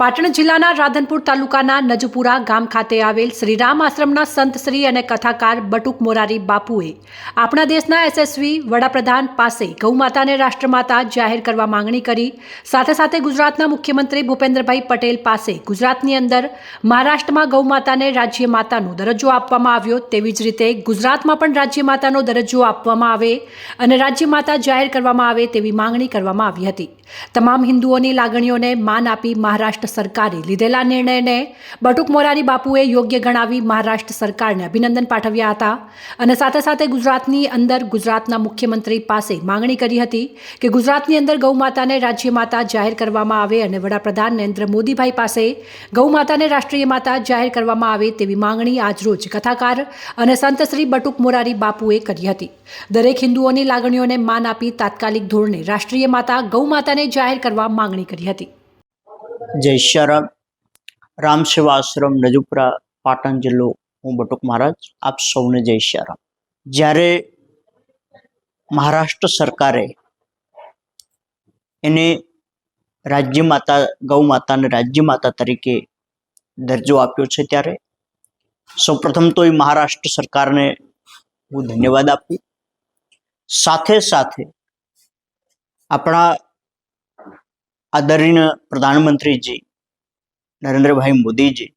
પાટણ જિલ્લાના રાધનપુર તાલુકાના નજપુરા ગામ ખાતે આવેલ શ્રી રામ આશ્રમના સંતશ્રી અને કથાકાર બટુક મોરારી બાપુએ આપણા દેશના એસએસવી વડાપ્રધાન પાસે ગૌમાતાને રાષ્ટ્રમાતા જાહેર કરવા માંગણી કરી. સાથે સાથે ગુજરાતના મુખ્યમંત્રી ભૂપેન્દ્રભાઈ પટેલ પાસે ગુજરાતની અંદર મહારાષ્ટ્રમાં ગૌમાતાને રાજ્ય માતાનો દરજ્જો આપવામાં આવ્યો. તેવી જ રીતે ગુજરાતમાં પણ રાજ્ય માતાનો દરજ્જો આપવામાં આવે અને રાજ્ય માતા જાહેર કરવામાં આવે તેવી માંગણી કરવામાં આવી હતી. તમામ હિન્દુઓની લાગણીઓને માન આપી મહારાષ્ટ્ર સરકારે લીધેલા નિર્ણયને બટુક મોરારી બાપુએ યોગ્ય ગણાવી મહારાષ્ટ્ર સરકારને અભિનંદન પાઠવ્યા હતા. અને સાથે સાથે ગુજરાતની અંદર ગુજરાતના મુખ્યમંત્રી પાસે માંગણી કરી હતી કે ગુજરાતની અંદર ગૌમાતાને રાજ્ય માતા જાહેર કરવામાં આવે અને વડાપ્રધાન નરેન્દ્ર મોદીભાઈ પાસે ગૌમાતાને રાષ્ટ્રીય માતા જાહેર કરવામાં આવે તેવી માંગણી આજરોજ કથાકાર અને સંત શ્રી બટુક મોરારી બાપુએ કરી હતી. દરેક હિન્દુઓની લાગણીઓને માન આપી તાત્કાલિક ધોરણે રાષ્ટ્રીય માતા ગૌમાતાને જાહેર કરવા માંગણી કરી હતી. જય શરમ રામ સેવા આશ્રમ, નજુપરા, પાટણ જિલ્લો. હું બટુક મહારાજ. આપ સૌને જય શરમ જ્યારે મહારાષ્ટ્ર સરકારે એને રાજ્ય માતા, ગૌ માતાને રાજ્ય માતા તરીકે દરજ્જો આપ્યો છે ત્યારે સૌપ્રથમ તો એ મહારાષ્ટ્ર સરકારને હું ધન્યવાદ આપું. સાથે સાથે આપણા આદરણીય પ્રધાનમંત્રીજી, નરેન્દ્રભાઈ મોદીજી.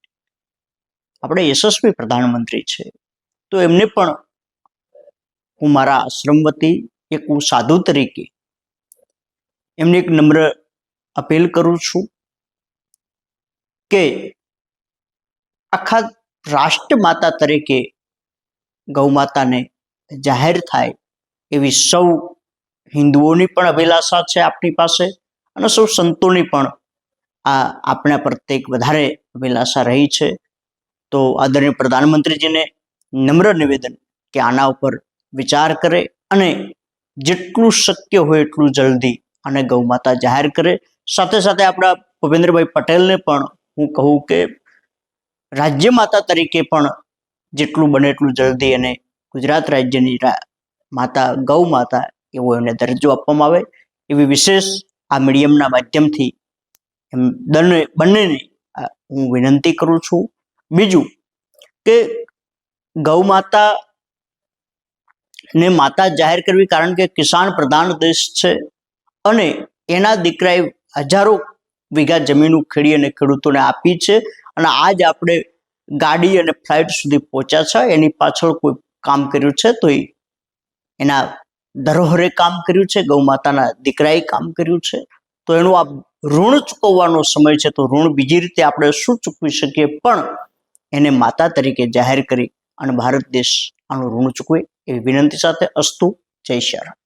આપણે યશસ્વી પ્રધાનમંત્રી છે. તો એમને પણ હું મારા આશ્રમ વતી એક હું સાધુ તરીકે એમને એક નમ્ર અપીલ કરું છું કે આખા રાષ્ટ્ર માતા તરીકે ગૌ માતાને જાહેર થાય એવી સૌ હિન્દુઓની પણ અભિલાષા છે આપણી પાસે. અને સૌ સંતોની પણ આ આપણા પ્રત્યેક વધારે અભિલાષા રહી છે. તો આદરણીય પ્રધાનમંત્રીજીને નમ્ર નિવેદન કે આના ઉપર વિચાર કરે અને જેટલું શક્ય હોય એટલું જલ્દી અને ગૌમાતા જાહેર કરે. સાથે સાથે આપણા ભૂપેન્દ્રભાઈ પટેલને પણ હું કહું કે રાજ્ય માતા તરીકે પણ જેટલું બને એટલું જલ્દી અને ગુજરાત રાજ્યની માતા, ગૌ માતા એવો એને દરજ્જો આપવામાં આવે. એવી વિશેષ આ મીડિયમના માધ્યમથી એમ બંને, બંનેને હું વિનંતી કરું છું. બીજું કે ગૌ માતા ને માતા જાહેર કરવી કારણ કે કિસાન પ્રધાન દેશ છે અને એના દીકરાએ હજારો વીઘા જમીન ખેડી અને ખેડૂતોને આપી છે અને આજ આપણે ગાડી અને ફ્લાઇટ સુધી પહોંચ્યા છે. એની પાછળ કોઈ કામ કર્યું છે તો એના ધરોહરે કામ કર્યું છે, ગૌ માતાના દીકરાએ કામ કર્યું છે. તો એનું આ ઋણ ચૂકવવાનો સમય છે, તો ઋણ બીજી રીતે આપણે શું ચૂકવી શકીએ? પણ એને માતા તરીકે જાહેર કરી અને ભારત દેશ આનું ઋણ ચૂકવે એવી વિનંતી સાથે અસ્તુ. જય શ્રી રામ.